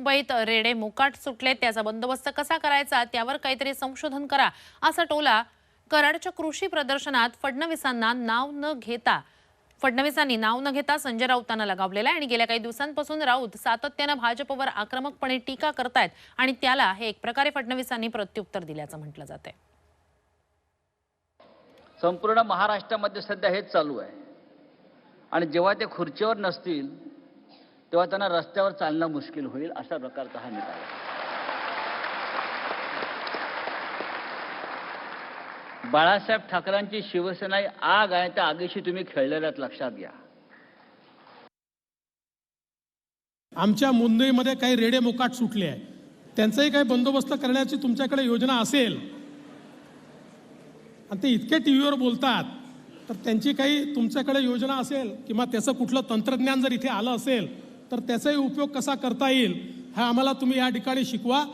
मुंबईत रेडे मोकाट सुटले त्याचा बंदोबस्त कसा करायचा त्यावर काहीतरी संशोधन करा असा टोला कराडच्या कृषी प्रदर्शनात फडणवीसांना नाव न घेता फडणवीसांनी नाव न घेता संजय राऊतांना लगावलेला आहे आणि गेल्या काही दिवसांपासून राऊत सातत्यानं भाजपवर आक्रमकपणे टीका करतायत आणि त्याला हे एक प्रकारे फडणवीसांनी प्रत्युत्तर दिल्याचं म्हटलं जात आहे. संपूर्ण महाराष्ट्रामध्ये सध्या हेच चालू आहे. आणि जेव्हा ते खुर्चीवर नसतील तेव्हा त्यांना रस्त्यावर चालणं मुश्किल होईल अशा प्रकारचा हा निकाल बाळासाहेब ठाकरेंची शिवसेना ही आग आहे त्या आगीशी तुम्ही खेळलेल्यात लक्षात घ्या. आमच्या मुंबईमध्ये काही रेडे मोकाट सुटले आहे त्यांचाही काही बंदोबस्त करण्याची तुमच्याकडे योजना असेल. आणि ते इतके टी व्हीवर बोलतात तर त्यांची काही तुमच्याकडे योजना असेल किंवा त्याचं कुठलं तंत्रज्ञान जर इथे आलं असेल तर त्याचाही उपयोग कसा करता येईल हा आम्हाला तुम्ही या ठिकाणी शिकवा.